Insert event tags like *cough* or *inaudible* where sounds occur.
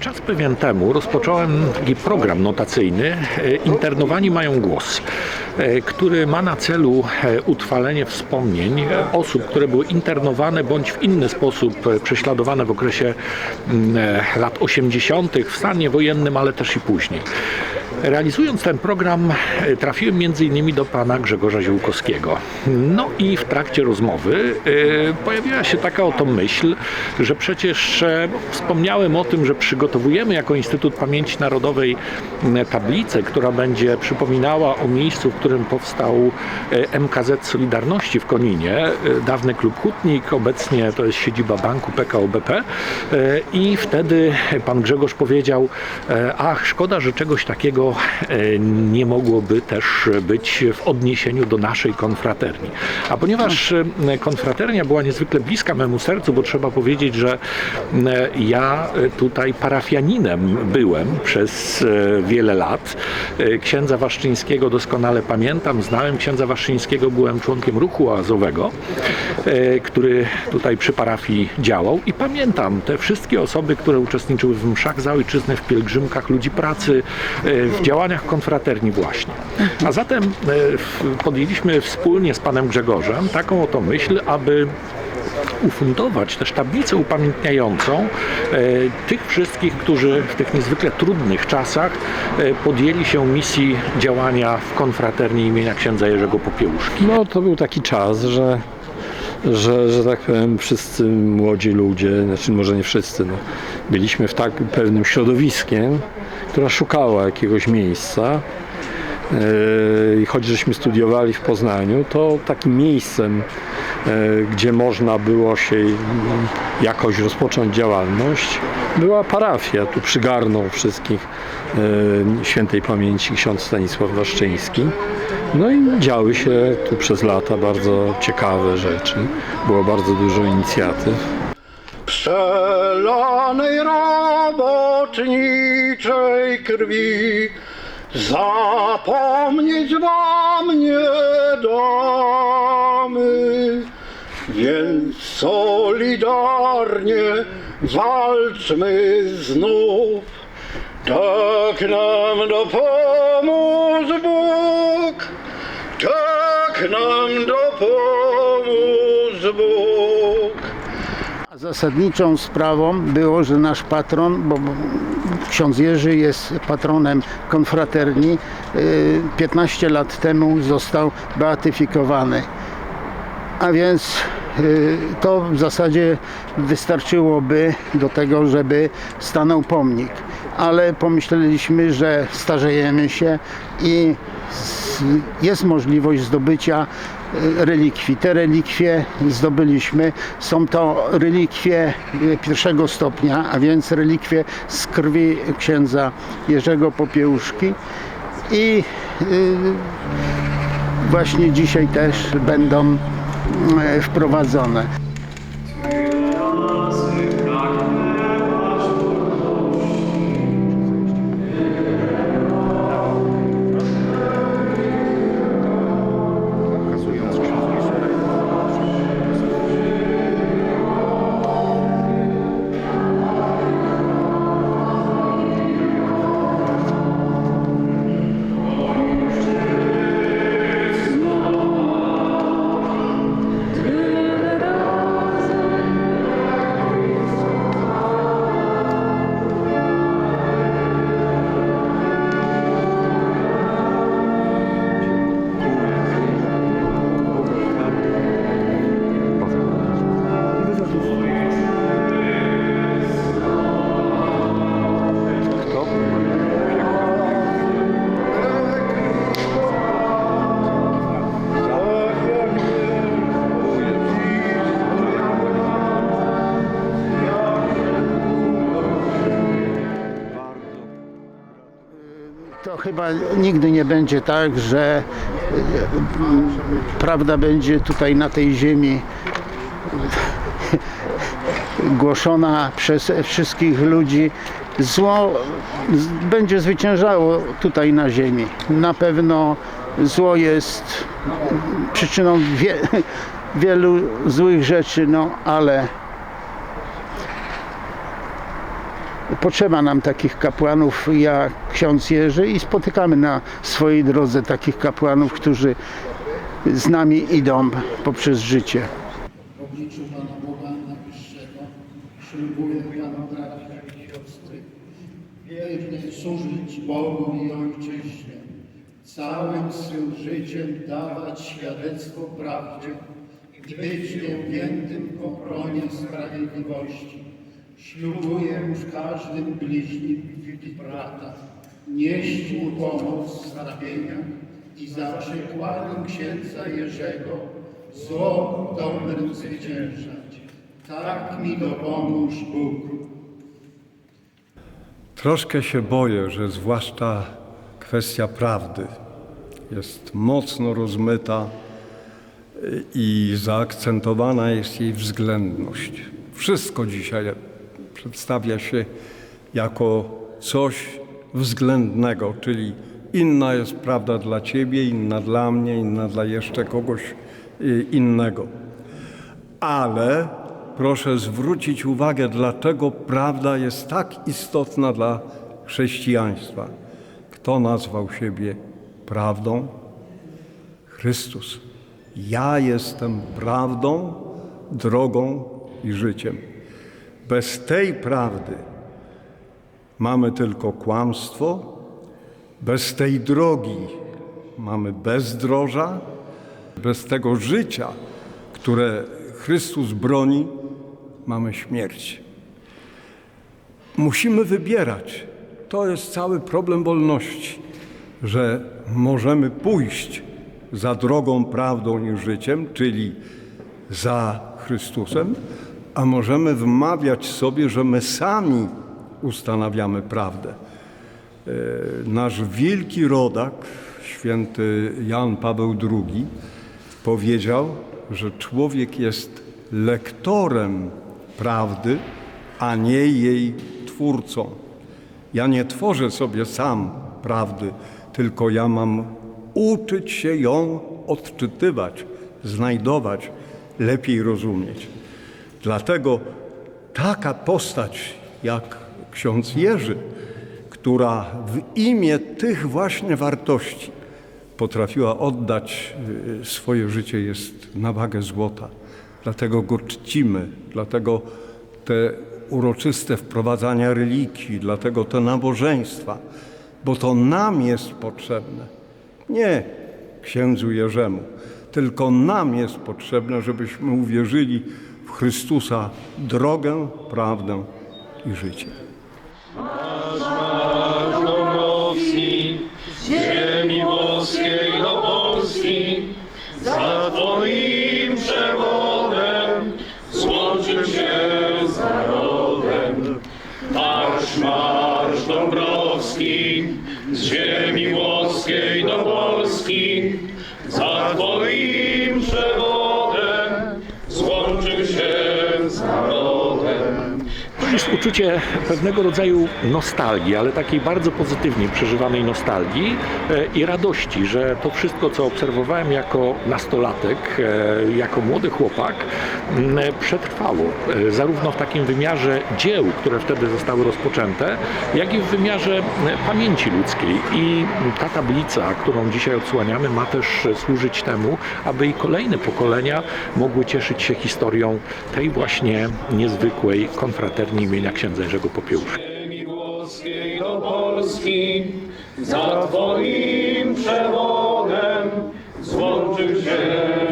Czas pewien temu rozpocząłem taki program notacyjny e, Internowani mają głos, e, który ma na celu e, utrwalenie wspomnień e, osób, które były internowane bądź w inny sposób e, prześladowane w okresie mm, e, lat 80. w stanie wojennym, ale też i później. Realizując ten program e, trafiłem innymi do pana Grzegorza Ziółkowskiego. No i w trakcie rozmowy e, pojawiła się taka oto myśl, że przecież e, wspomniałem o tym, że przygotowujemy jako Instytut Pamięci Narodowej tablicę, która będzie przypominała o miejscu, w którym powstał MKZ Solidarności w Koninie, dawny klub Hutnik, obecnie to jest siedziba banku PKO BP i wtedy pan Grzegorz powiedział, ach szkoda, że czegoś takiego e, nie mogłoby też być w odniesieniu do naszej konfraterni. A ponieważ e, konfraternia była niezwykle bliska memu sercu, bo trzeba powiedzieć, że e, ja tutaj parafianinem byłem przez wiele lat. Księdza Waszczyńskiego doskonale pamiętam, znałem księdza Waszczyńskiego, byłem członkiem ruchu oazowego, który tutaj przy parafii działał i pamiętam te wszystkie osoby, które uczestniczyły w mszach za ojczyznę, w pielgrzymkach ludzi pracy, w działaniach konfraterni właśnie. A zatem e, podjęliśmy wspólnie z panem Grzegorzem taką oto myśl, aby ufundować też tablicę upamiętniającą e, tych wszystkich, którzy w tych niezwykle trudnych czasach e, podjęli się misji działania w konfraterni imienia księdza Jerzego Popiełuszki. No to był taki czas, że, że, że tak powiem, wszyscy młodzi ludzie, znaczy może nie wszyscy, no, byliśmy w tak pewnym środowiskiem, która szukała jakiegoś miejsca. Yy, I choć żeśmy studiowali w Poznaniu, to takim miejscem, gdzie można było się jakoś rozpocząć działalność, była parafia. Tu przygarnął wszystkich yy, świętej pamięci ksiądz Stanisław Waszczyński. No i działy się tu przez lata bardzo ciekawe rzeczy. Było bardzo dużo inicjatyw. przelanej robotniczej krwi zapomnieć wam nie więc solidarnie walczmy znów. Tak nam dopomóż Bóg, tak nam dopomóż Bóg. Zasadniczą sprawą było, że nasz patron, bo ksiądz Jerzy jest patronem konfraterni, y, 15 lat temu został beatyfikowany. A więc y, to w zasadzie wystarczyłoby do tego, żeby stanął pomnik. Ale pomyśleliśmy, że starzejemy się i jest możliwość zdobycia y, relikwii. Te relikwie zdobyliśmy. Są to relikwie y, pierwszego stopnia, a więc relikwie z krwi księdza Jerzego Popiełuszki. I y, właśnie dzisiaj też będą wprowadzone. Chyba nigdy nie będzie tak, że y, prawda będzie tutaj na tej ziemi *laughs* głoszona przez wszystkich ludzi. Zło będzie zwyciężało tutaj na ziemi. Na pewno zło jest przyczyną wie, *laughs* wielu złych rzeczy, no ale Potrzeba nam takich kapłanów jak ksiądz Jerzy i spotykamy na swojej drodze takich kapłanów, którzy z nami idą poprzez życie. W obliczu Pana Boga Najwyższego ślubuję Panu bracia i siostry służyć Bogu i Ojczyźnie, całym swym życiem dawać świadectwo prawdzie, być nieugiętym w obronie sprawiedliwości. Ślubuję w każdym bliźnim i brata, nieść mu pomoc w zbawienia i za przykładem księdza Jerzego zło dobrym zwyciężać. Tak mi dopomóż Bóg. Troszkę się boję, że zwłaszcza kwestia prawdy jest mocno rozmyta i zaakcentowana jest jej względność. Wszystko dzisiaj przedstawia się jako coś względnego, czyli inna jest prawda dla ciebie, inna dla mnie, inna dla jeszcze kogoś y, innego. Ale proszę zwrócić uwagę, dlaczego prawda jest tak istotna dla chrześcijaństwa. Kto nazwał siebie prawdą? Chrystus. Ja jestem prawdą, drogą i życiem. Bez tej prawdy mamy tylko kłamstwo, bez tej drogi mamy bezdroża, bez tego życia, które Chrystus broni, mamy śmierć. Musimy wybierać. To jest cały problem wolności, że możemy pójść za drogą, prawdą i życiem, czyli za Chrystusem, a możemy wmawiać sobie, że my sami ustanawiamy prawdę. E, Nasz wielki rodak, święty Jan Paweł II, powiedział, że człowiek jest lektorem prawdy, a nie jej twórcą. Ja nie tworzę sobie sam prawdy, tylko ja mam uczyć się ją odczytywać, znajdować, lepiej rozumieć. Dlatego taka postać jak ksiądz Jerzy, która w imię tych właśnie wartości potrafiła oddać y, swoje życie, jest na wagę złota. Dlatego go czcimy, dlatego te uroczyste wprowadzania religii, dlatego te nabożeństwa, bo to nam jest potrzebne. Nie księdzu Jerzemu, tylko nam jest potrzebne, żebyśmy uwierzyli Chrystusa drogę, prawdę i życie. Ziemi włoskiej do Polski, za Twoim przewodem złączył się z narodem. Marsz, marsz Dąbrowski, z ziemi włoskiej do Polski, za Twoim przewodem jest uczucie pewnego rodzaju nostalgii, ale takiej bardzo pozytywnie przeżywanej nostalgii e, i radości, że to wszystko, co obserwowałem jako nastolatek, e, jako młody chłopak, m, przetrwało. E, Zarówno w takim wymiarze dzieł, które wtedy zostały rozpoczęte, jak i w wymiarze pamięci ludzkiej. I ta tablica, którą dzisiaj odsłaniamy, ma też służyć temu, aby i kolejne pokolenia mogły cieszyć się historią tej właśnie niezwykłej konfraterni imienia księdza Jerzego Popiełuszki. ziemi włoskiej do Polski, za Twoim przewodem złączył się.